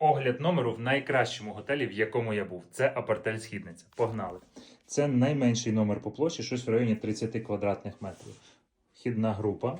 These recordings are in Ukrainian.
Огляд номеру в найкращому готелі, в якому я був. Це апартель Східниця. Погнали. Це найменший номер по площі, щось в районі 30 квадратних метрів. Вхідна група.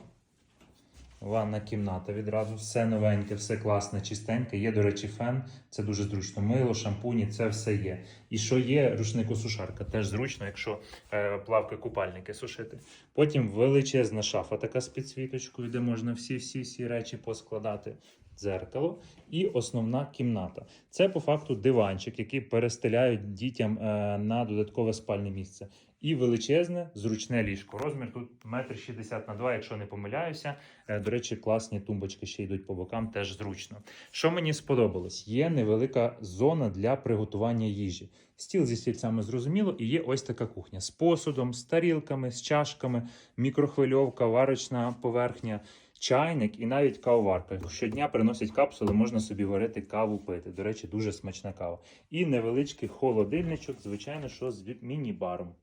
Ванна кімната відразу. Все новеньке, все класне, чистеньке. Є, до речі, фен. Це дуже зручно. Мило, шампуні, це все є. І що є, рушнику-сушарка. Теж зручно, якщо е, плавки купальники сушити. Потім величезна шафа така з підсвіточкою, де можна всі-всі-всі речі поскладати. Дзеркало і основна кімната. Це по факту диванчик, який перестеляють дітям е, на додаткове спальне місце. І величезне зручне ліжко. Розмір тут метр шістдесят на два, якщо не помиляюся. Е, До речі, класні тумбочки ще йдуть по бокам, теж зручно. Що мені сподобалось? Є невелика зона для приготування їжі. Стіл зі стільцями зрозуміло, і є ось така кухня з посудом, з тарілками, з чашками, мікрохвильовка, варочна поверхня. Чайник і навіть кавоварка. Щодня приносять капсули, можна собі варити каву пити. До речі, дуже смачна кава. І невеличкий холодильничок, звичайно, що з міні-баром.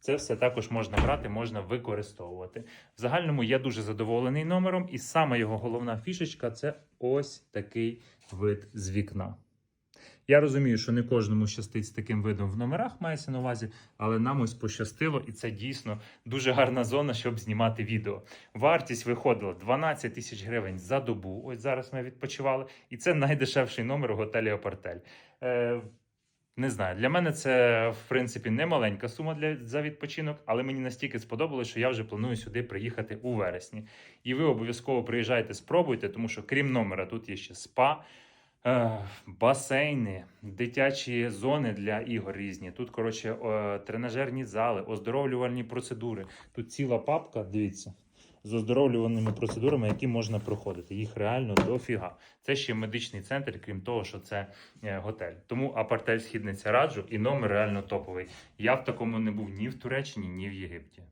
Це все також можна брати, можна використовувати. В загальному я дуже задоволений номером, і саме його головна фішечка це ось такий вид з вікна. Я розумію, що не кожному щастить з таким видом в номерах, мається на увазі, але нам ось пощастило, і це дійсно дуже гарна зона, щоб знімати відео. Вартість виходила 12 тисяч гривень за добу. Ось зараз ми відпочивали, і це найдешевший номер у готелі Опартель. Е, не знаю, для мене це в принципі не маленька сума для за відпочинок, але мені настільки сподобалось, що я вже планую сюди приїхати у вересні. І ви обов'язково приїжджайте, спробуйте, тому що крім номера, тут є ще спа. Е, басейни, дитячі зони для ігор різні. Тут, коротше, е, тренажерні зали, оздоровлювальні процедури. Тут ціла папка, дивіться, з оздоровлювальними процедурами, які можна проходити. Їх реально дофіга. Це ще медичний центр, крім того, що це е, готель. Тому апартель східниця раджу і номер реально топовий. Я в такому не був ні в Туреччині, ні в Єгипті.